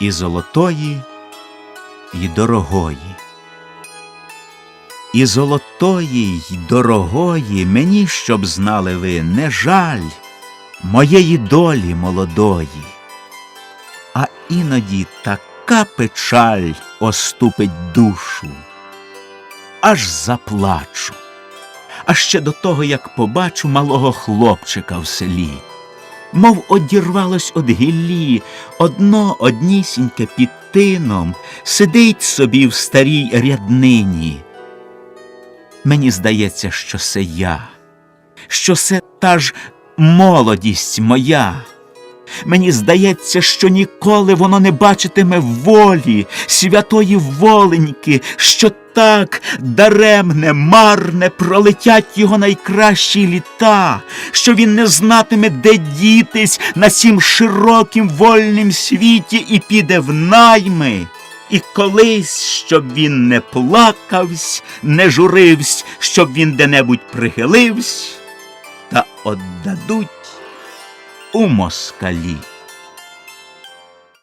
і золотої, і дорогої. І золотої й дорогої мені, щоб знали ви, не жаль моєї долі молодої, а іноді така печаль оступить душу, аж заплачу. А ще до того, як побачу малого хлопчика в селі, мов одірвалось од гіллі, одно однісіньке під тином, сидить собі в старій ряднині. Мені здається, що це я, що це та ж молодість моя. Мені здається, що ніколи воно не бачитиме волі, святої воленьки, що так даремне, марне пролетять його найкращі літа, що він не знатиме, де дітись на сім широкім вольнім світі і піде в найми. І колись, щоб він не плакавсь, не журивсь, щоб він де-небудь прихиливсь, та отдадуть у москалі.